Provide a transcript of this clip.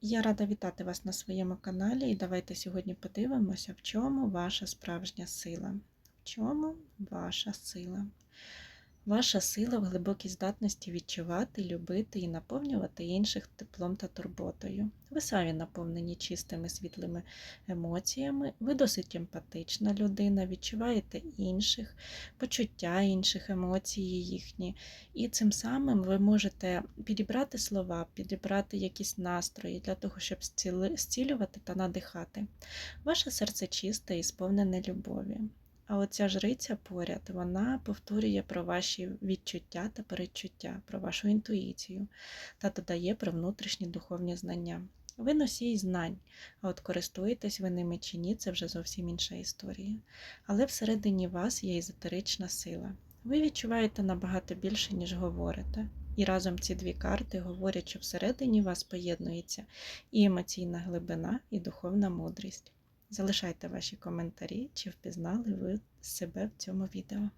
Я рада вітати вас на своєму каналі і давайте сьогодні подивимося, в чому ваша справжня сила. В чому ваша сила? Ваша сила в глибокій здатності відчувати, любити і наповнювати інших теплом та турботою. Ви самі наповнені чистими світлими емоціями, ви досить емпатична людина, відчуваєте інших, почуття інших, емоції їхні. І цим самим ви можете підібрати слова, підібрати якісь настрої для того, щоб зцілювати та надихати. Ваше серце чисте і сповнене любові. А оця жриця поряд, вона повторює про ваші відчуття та передчуття, про вашу інтуїцію та додає про внутрішні духовні знання. Ви носій знань, а от користуєтесь ви ними чи ні, це вже зовсім інша історія. Але всередині вас є езотерична сила. Ви відчуваєте набагато більше, ніж говорите. І разом ці дві карти говорять, що всередині вас поєднується і емоційна глибина, і духовна мудрість. Залишайте ваші коментарі, чи впізнали ви себе в цьому відео.